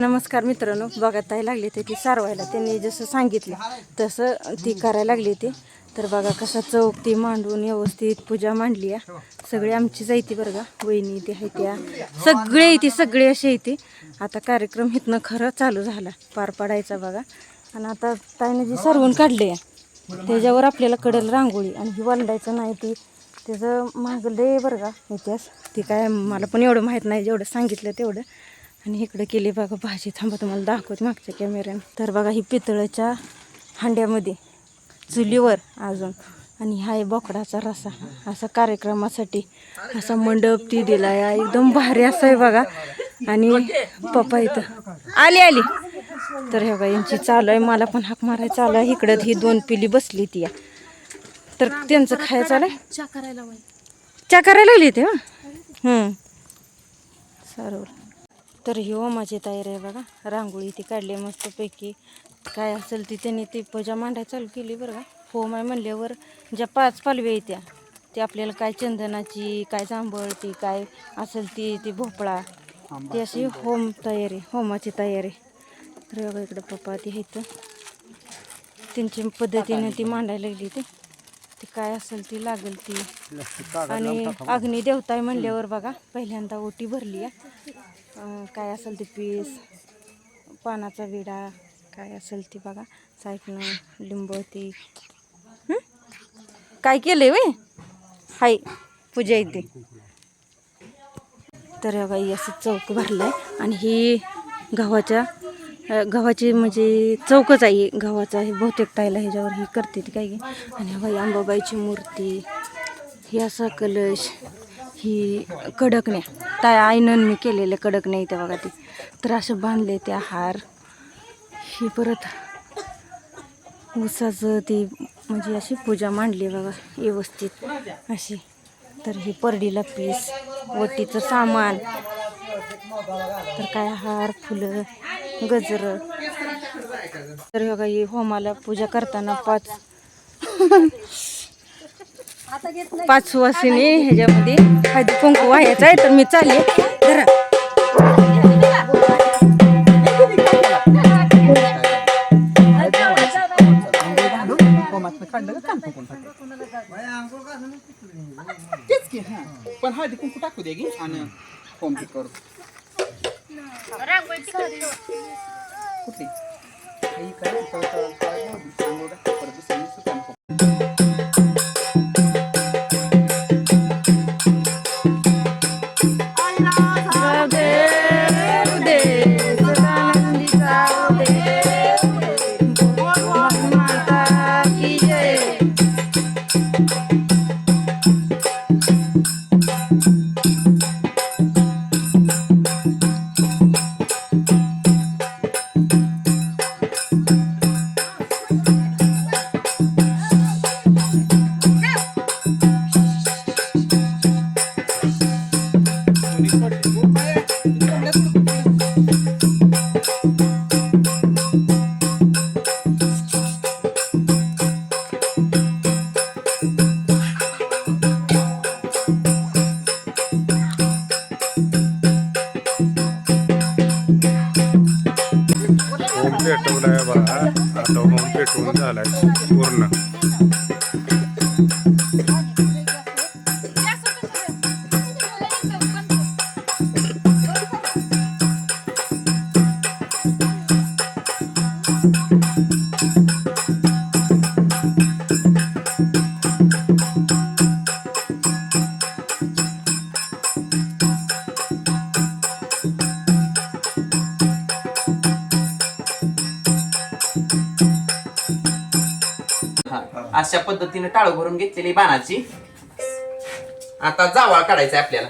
नमस्कार मित्रांनो बघा ताई लागली ते ती सारवायला. त्यांनी जसं सांगितलं तसं ती करायला लागली ते तर बघा कसं चौक ती मांडून व्यवस्थित पूजा मांडली आहे. सगळी आमचीच आहे ती बरं का. वहिनी ती आहे त्या. सगळे ती सगळे असे येते आता कार्यक्रम इथनं खरं चालू झाला पार पाडायचा बघा. आणि आता ताईने जी सरवून काढली आहे त्याच्यावर आपल्याला कडेल रांगोळी आणि ही वलडायचं नाही ती. त्याचं मागलं लय बरं का इतिहास. ती काय मला पण एवढं माहीत नाही जेवढं सांगितलं तेवढं. आणि इकडे केली बघा भाजी. थांबा तुम्हाला दाखवत मागच्या कॅमेऱ्याने तर बघा ही पितळेच्या हांड्यामध्ये चुलीवर अजून. आणि हा आहे बोकडाचा रसा. असा कार्यक्रमासाठी असा मंडप ती दिला आहे एकदम भारी असं आहे बघा. आणि पप्पा इथं. आली आली. तर हे बघा यांची चालू आहे. मला पण हाक मारायला चालू आहे. इकडं ही दोन पिली बसली ती. या तर त्यांचं खायचं वय चा करायला लागली ते हं? सर्व तर ही होमाची तयारी आहे बघा. रांगोळी ती काढली मस्तपैकी. काय असेल ती त्यांनी ती पूजा मांडायला चालू केली बरं का. होम आहे म्हणल्यावर ज्या पाच पालव्या येत्या ते आपल्याला काय चंदनाची काय जांभळती काय असेल ती ती भोपळा ती अशी होम तयारी होमाची तयारी. तर बघा इकडं पप्पा ती आहेत. त्यांची पद्धतीने ती मांडायला लागली ती. ती काय असेल ती लागेल ती. आणि अग्नी देवताय म्हणल्यावर बघा पहिल्यांदा ओटी भरली आहे. काय असेल ते पीस पानाचा विडा काय असेल ती बघा. साईडनं लिंबवती काय केलंय वय? हाय पूजा येते तर बाई असं चौक भरलं आहे आणि ही गव्हाच्या गव्हाची म्हणजे चौकच आहे. गव्हाचा हे बहुतेक ताईला ह्याच्यावर ही करते ती काय आणि बाई अंबाबाईची मूर्ती. ही असा कलश. ही कडकण्या. त्या आईनं मी केलेले कडकण्या इथे बघा ती. तर असं बांधले त्या हार. ही परत ऊसाचं ती म्हणजे अशी पूजा मांडली बघा व्यवस्थित. अशी. तर ही परडीला पीस वटीचं सामान. तर काय हार फुलं गजर. तर बघा ही होमाला पूजा करताना पाच पाच सुवासिनी ह्याच्यामध्ये. हळदी कुंकू व्हायचं आहे तर मी चालले. धरा. तेच की हा. पण हळदी कुंकू टाकू दे की आणि करू. कुठली? ही काय. परत burla. अशा पद्धतीने टाळू भरून घेतलेली बाणाची. आता जावाळ काढायचा आपल्याला.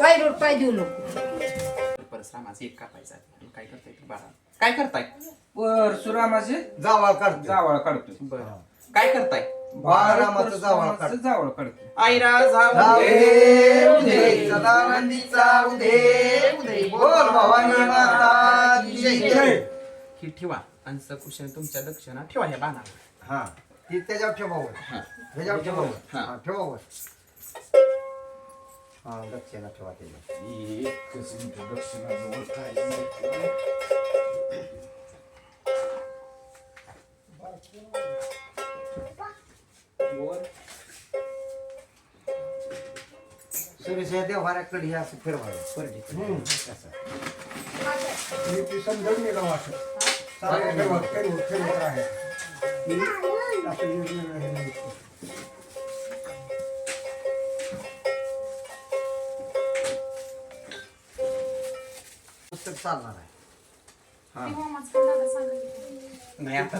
वायरोड पाय देऊ नको परशुरामाचा एक कापायचा काय करताय तू बाळा? काय करताय? परशुरामाचे जावळ काढतो जावळ काढतोय. बर. काय करताय? जावळ आईरा उदे, सदानंदीचा उदे, उदे. बोल भवानी माता. की जय. ही ठेवा. आणि सकुशल तुमच्या दक्षिणा ठेवा ह्या बाणावर हा ती त्याच्यावर ठेवावं हा. त्याच्यावर ठेवावं हा. हा ठेवावं हा दक्षिणा ठेवा मिनिट काय? नाही. सगळे सगळ्या देवाराकडे हे असं फिरवायला परडीकडे हम्म. असं. मी किसन दंडे गाव असं सारे देवा फिरू फिरू आहे. मी असं निर्णय नाही घेतला. पुस्तक चालणार आहे. नाही आता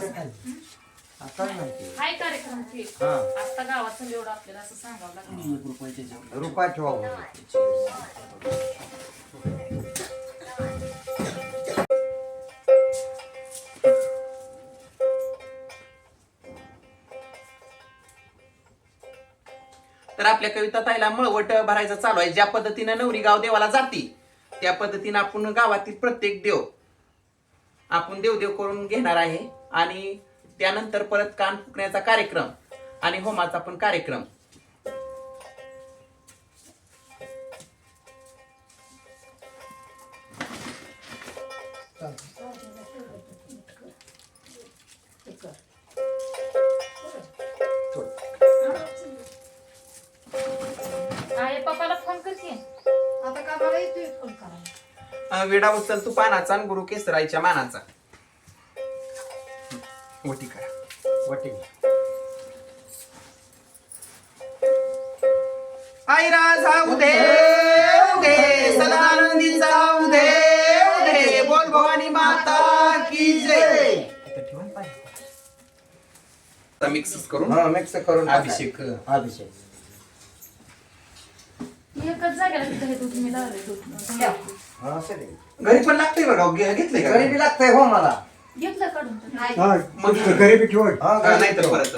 आता माहिती हाय कार्यक्रम की हा. आता गावाचं एवढं आपल्याला असं सांगावं लागलं रुपया ठेवा तर आपल्या कविता ताईला मळवट भरायचं चालू आहे. ज्या पद्धतीनं नवरी गाव देवाला जाती त्या पद्धतीनं आपण गावातील प्रत्येक देव आपण देवदेव करून घेणार आहे. आणि त्यानंतर परत कान फुकण्याचा कार्यक्रम. आणि होमाचा पण कार्यक्रम. आहे पप्पाला फोन कर की आता का मला येतोय फोन करायला? अं, विडा उचल तू पानाचा आणि गुरु केसराईच्या मानाचा. वटी करा. वटी आई राजा उदे उदे सदानंदी जाऊ दे उदे बोल भवानी माता की जय. मिक्स करून हा मिक्स करून टाका. अभिषेक. अभिषेक. एकच जागेला तिथं हे दूध मी लावले दूध. हा असं दे. घरी पण लागतंय बघा घे- घेतलंय का? गरीबी लागतंय हो मला. घेतलं काढून तर. नाही मग हा, नाही तर परत.